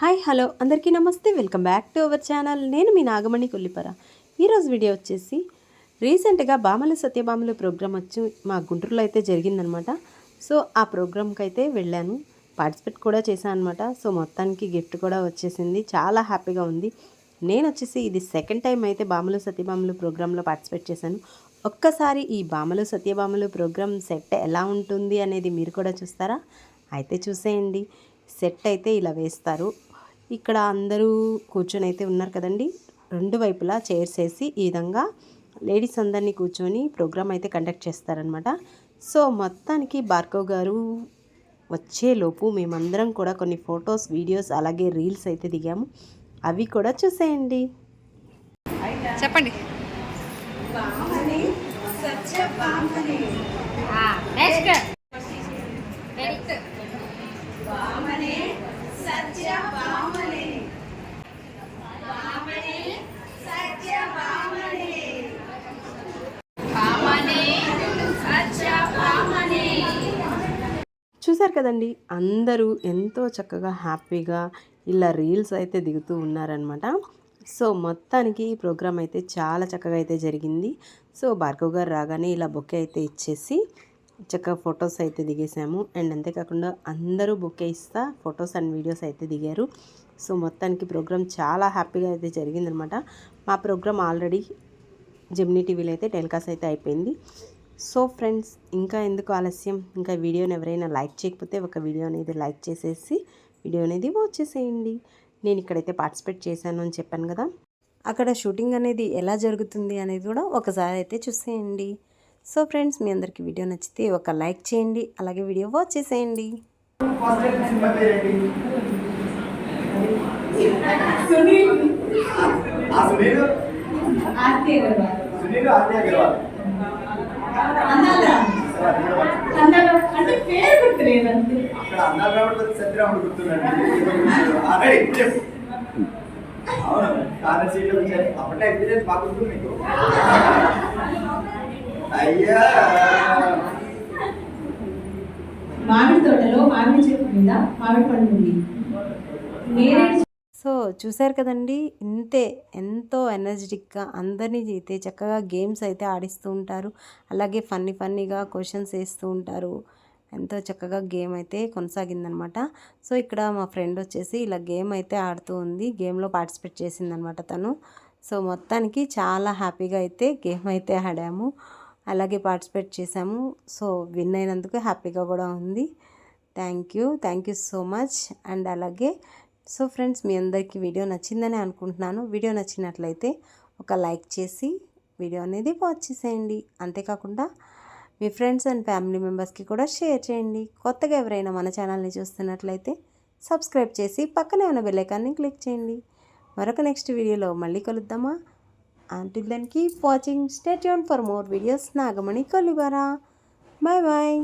Hi hello. అందరికీ నమస్తే. Welcome back to our channel. నేను మీ నాగమణి కొల్లిపర. ఈరోజు వీడియో వచ్చేసి రీసెంట్గా బామల సత్యభామల ప్రోగ్రామ్ వచ్చి మా గుంటూరులో అయితే జరిగిందనమాట సో ఆ ప్రోగ్రామ్కి అయితే వెళ్ళాను. పార్టిసిపేట్ కూడా చేశాను అనమాట సో మొత్తానికి గిఫ్ట్ కూడా వచ్చేసింది. చాలా హ్యాపీగా ఉంది. నేను వచ్చేసి ఇది సెకండ్ టైం అయితే బామలు సత్యభామలు ప్రోగ్రాంలో పార్టిసిపేట్ చేశాను. ఒక్కసారి ఈ బామలు సత్యభామలు ప్రోగ్రామ్ సెట్ ఎలా ఉంటుంది అనేది మీరు కూడా చూస్తారా? అయితే చూసేయండి. సెట్ అయితే ఇలా వేస్తారు. ఇక్కడ అందరూ కూర్చొని అయితే ఉన్నారు కదండి. రెండు వైపులా చైర్స్ వేసి ఈ విధంగా లేడీస్ అందరినీ కూర్చొని ప్రోగ్రామ్ అయితే కండక్ట్ చేస్తారనమాట సో మొత్తానికి భార్గవ్ గారు వచ్చేలోపు మేమందరం కూడా కొన్ని ఫొటోస్ వీడియోస్ అలాగే రీల్స్ అయితే దిగాము. అవి కూడా చూసేయండి. చెప్పండి. నెక్స్ట్ చూశారు కదండి? అందరూ ఎంతో చక్కగా హ్యాపీగా ఇలా రీల్స్ అయితే దిగుతూ ఉన్నారనమాట సో మొత్తానికి ఈ ప్రోగ్రామ్ అయితే చాలా చక్కగా అయితే జరిగింది. సో భార్గవ్ గారు రాగానే ఇలా బొక్కే అయితే ఇచ్చేసి చక్కగా ఫొటోస్ అయితే దిగేసాము అండ్ అంతేకాకుండా అందరూ బొక్కే ఇస్తా ఫొటోస్ అండ్ వీడియోస్ అయితే దిగారు. సో మొత్తానికి ప్రోగ్రామ్ చాలా హ్యాపీగా అయితే జరిగిందనమాట మా ప్రోగ్రామ్ ఆల్రెడీ జెమినీ టీవీలో అయితే టెలికాస్ట్ అయితే అయిపోయింది. సో ఫ్రెండ్స్ ఇంకా ఎందుకు ఆలస్యం? ఇంకా వీడియోని ఎవరైనా లైక్ చేయకపోతే ఒక వీడియో అనేది లైక్ చేసేసి వీడియో అనేది వాచ్ చేసేయండి. నేను ఇక్కడైతే పార్టిసిపేట్ చేశాను అని చెప్పాను కదా. అక్కడ షూటింగ్ అనేది ఎలా జరుగుతుంది అనేది కూడా ఒకసారి అయితే చూసేయండి. సో ఫ్రెండ్స్ మీ అందరికీ వీడియో నచ్చితే ఒక లైక్ చేయండి అలాగే వీడియో వాచ్ చేసేయండి. సునీల్. అంటే పేరు గుర్తులేదు అంతే అక్కడ అన్నా రావుడు సత్యరాముడు గుర్తున్నాడు ఆల్రెడీ ఇప్పుడు చెప్పు. అవును అప్పట్లో ఎక్స్పీరియన్స్ మీకు. అయ్యా. మామిడి తోటలో మామిడి చెట్టు మీద మామిడి పండు ఉంది. నేరేడు సో చూశారు కదండి ఇంతే ఎంతో ఎనర్జెటిక్గా అందరినీ అయితే చక్కగా గేమ్స్ అయితే ఆడిస్తూ ఉంటారు. అలాగే ఫన్నీ ఫన్నీగా క్వశ్చన్స్ వేస్తూ ఉంటారు. ఎంతో చక్కగా గేమ్ అయితే కొనసాగిందనమాట. సో ఇక్కడ మా ఫ్రెండ్ వచ్చేసి ఇలా గేమ్ అయితే ఆడుతూ ఉంది. గేమ్లో పార్టిసిపేట్ చేసిందనమాట తను. సో మొత్తానికి చాలా హ్యాపీగా అయితే గేమ్ అయితే ఆడాము. అలాగే పార్టిసిపేట్ చేసాము. సో విన్ అయినందుకు హ్యాపీగా కూడా ఉంది. Thank you. Thank you so much. And అలాగే సో ఫ్రెండ్స్ మీ అందరికీ వీడియో నచ్చిందని అనుకుంటున్నాను. వీడియో నచ్చినట్లయితే ఒక లైక్ చేసి వీడియో అనేది వాచ్ చేసేయండి. అంతేకాకుండా మీ ఫ్రెండ్స్ అండ్ ఫ్యామిలీ మెంబర్స్కి కూడా షేర్ చేయండి. కొత్తగా ఎవరైనా మన ఛానల్ని చూస్తున్నట్లయితే సబ్స్క్రైబ్ చేసి పక్కనే ఉన్న బెల్లైకాన్ని క్లిక్ చేయండి. మరొక నెక్స్ట్ వీడియోలో మళ్ళీ కలుద్దామా? Until then keep watching stay for more videos Nagamani కొలిబారా bye bye